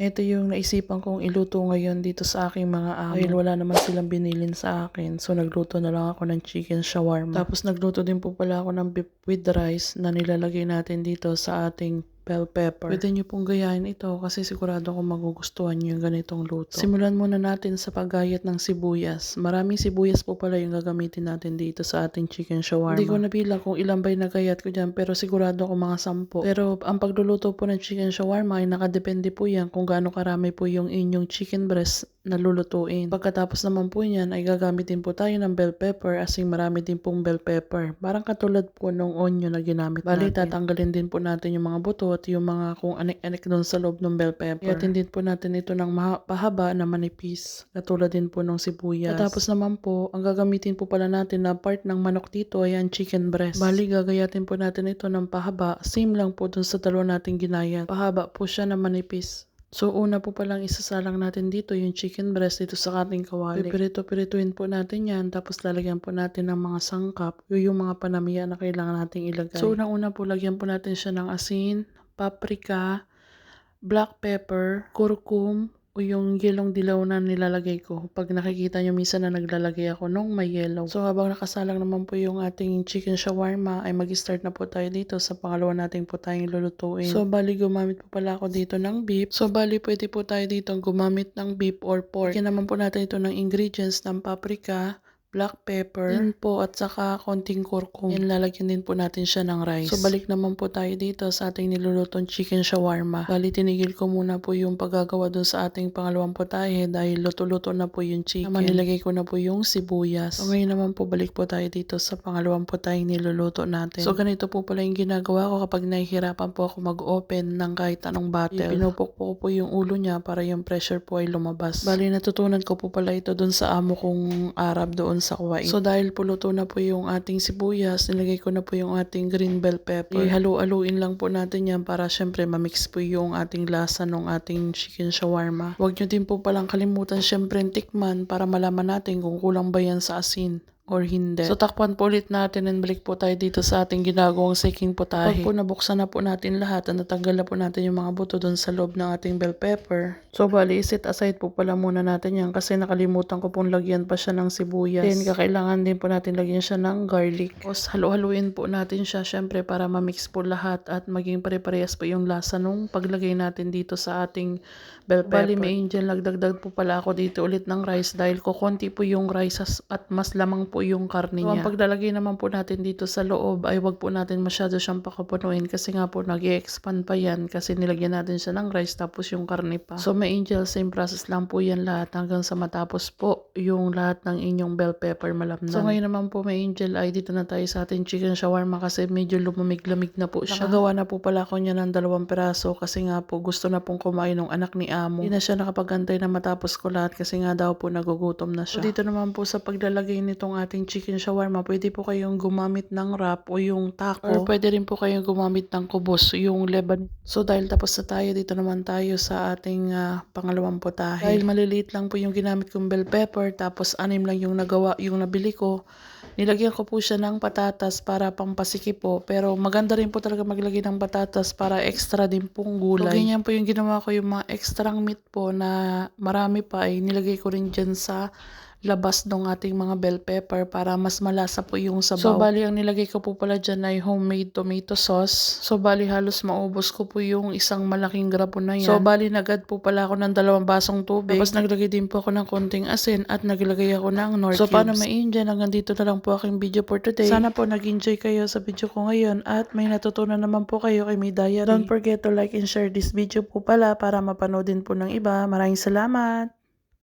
Ito yung naisipan kong iluto ngayon dito sa aking mga amo. Dahil wala naman silang binilin sa akin. So nagluto na lang ako ng chicken shawarma. Tapos nagluto din po pala ako ng beef with rice na nilalagay natin dito sa ating bell pepper. Pwede nyo pong gayahin ito kasi sigurado ko magugustuhan nyo yung ganitong luto. Simulan muna natin sa paggayat ng sibuyas. Maraming sibuyas po pala yung gagamitin natin dito sa ating chicken shawarma. Hindi ko nabilang kung ilan ba yung nagayat ko dyan pero sigurado ko mga sampo. Pero ang pagluluto po ng chicken shawarma ay nakadepende po yan kung gaano karami po yung inyong chicken breast na lulutuin. Pagkatapos naman po yan ay gagamitin po tayo ng bell pepper asing marami din pong bell pepper. Parang katulad po nung onion na ginamit Bali, natin. tatanggalin din po natin yung mga buto at yung mga kung anik-anik doon sa loob ng bell pepper. Iyatin din po natin ito ng pahaba na manipis. Katulad din po ng sibuyas. Tapos naman po, ang gagamitin po pala natin na part ng manok dito ay ang chicken breast. Bali, gagayatin po natin ito ng pahaba. Same lang po dun sa dalawa nating ginayat. Pahaba po siya na manipis. So, una po palang isasalang natin dito yung chicken breast dito sa ating kawali. Pipirito-pirituin po natin yan. Tapos lalagyan po natin ng mga sangkap. Yung mga panamiya na kailangan nating ilagay. So, unang-una po, lagyan po natin siya ng asin, paprika, black pepper, kurkum, o yung yelong dilaw na nilalagay ko. Pag nakikita nyo minsan na naglalagay ako nung may yellow. So habang nakasalang naman po yung ating chicken shawarma ay mag-start na po tayo dito sa pangalawa nating po tayong lulutuin. So bali gumamit po pala ako dito ng beef. So bali pwede po tayo dito gumamit ng beef or pork. Kaya naman po natin ito ng ingredients ng paprika, black pepper, yun po, at saka konting kurkum. Yan, lalagyan din po natin siya ng rice. So, balik naman po tayo dito sa ating nilulutong chicken shawarma. Bali, tinigil ko muna po yung paggagawa dun sa ating pangalawang putahe dahil luto-luto na po yung chicken. Naman, nilagay ko na po yung sibuyas. So, ngayon naman po, balik po tayo dito sa pangalawang putahe niluluto natin. So, ganito po pala yung ginagawa ko kapag nahihirapan po ako mag-open ng kahit anong bottle. Pinupukpok ko po yung ulo niya para yung pressure po ay lumabas. Bali, natutunan ko po pala ito dun sa amo kong Arab doon sa Kuwait. So dahil puluto na po yung ating sibuyas, nilagay ko na po yung ating green bell pepper. Ihalu-aluin lang po natin yan para syempre mamix po yung ating lasa ng ating chicken shawarma. Huwag nyo din po palang kalimutan syempre tikman para malaman natin kung kulang ba yan sa asin or hindi. So takpan po ulit natin and balik po tayo dito sa ating ginagawang seeking potahe. Pag po nabuksan na po natin lahat at natanggal na po natin yung mga buto doon sa loob ng ating bell pepper. So bali, set aside po pala muna natin yan kasi nakalimutan ko pong lagyan pa siya ng sibuyas. Then kakailangan din po natin lagyan siya ng garlic. Tapos halu-haluin po natin siya syempre para ma-mix po lahat at maging pare-parehas po yung lasa nung paglagay natin dito sa ating bell pepper. Bali, may angel, nagdagdag po pala ako dito ulit ng rice dahil ko konti po yung rice at mas lamang po yung karne niya. So, ang paglalagay naman po natin dito sa loob ay wag po natin masyado siyang pakapunuin kasi nga po nag expand pa yan kasi nilagyan natin siya ng rice tapos yung karne pa. So may angel, same process lang po yan lahat hanggang sa matapos po yung lahat ng inyong bell pepper malamnan. So ngayon naman po may angel ay dito na tayo sa ating chicken shawarma kasi medyo lumamig-lamig na po siya. Nakagawa na po pala ako niya ng dalawang peraso kasi nga po gusto na pong kumain ng anak ni amo. Hindi na siya nakapagantay na matapos ko lahat kasi nga daw po nagugutom na siya. So dito naman po sa paglalagay nitong ating chicken shawarma, pwede po kayong gumamit ng wrap o yung taco. Or pwede rin po kayong gumamit ng kubos, yung leban. So dahil tapos na tayo, dito naman tayo sa ating ah, pangalawang potahe. Dahil maliliit lang po yung ginamit kong bell pepper, tapos anim lang yung nagawa, yung nabili ko. Nilagyan ko po siya ng patatas para pampasikip po. Pero maganda rin po talaga maglagay ng patatas para extra din pong gulay. So, ganyan po yung ginawa ko yung mga extra meat po na marami pa ay nilagay ko rin dyan sa labas ng ating mga bell pepper para mas malasa po yung sabaw. So, bali, ang nilagay ko po pala dyan ay homemade tomato sauce. So, bali, halos maubos ko po yung isang malaking grapo na yan. So, bali, nagad po pala ako ng dalawang basong tubig. Tapos, naglagay din po ako ng konting asin at naglagay ako ng nor So, paano ma-Indian? Hanggang dito na lang po aking video for today. Sana po nag-enjoy kayo sa video ko ngayon at may natutunan naman po kayo kay May Diary. Don't forget to like and share this video po pala para mapanood din po ng iba. Maraming salamat!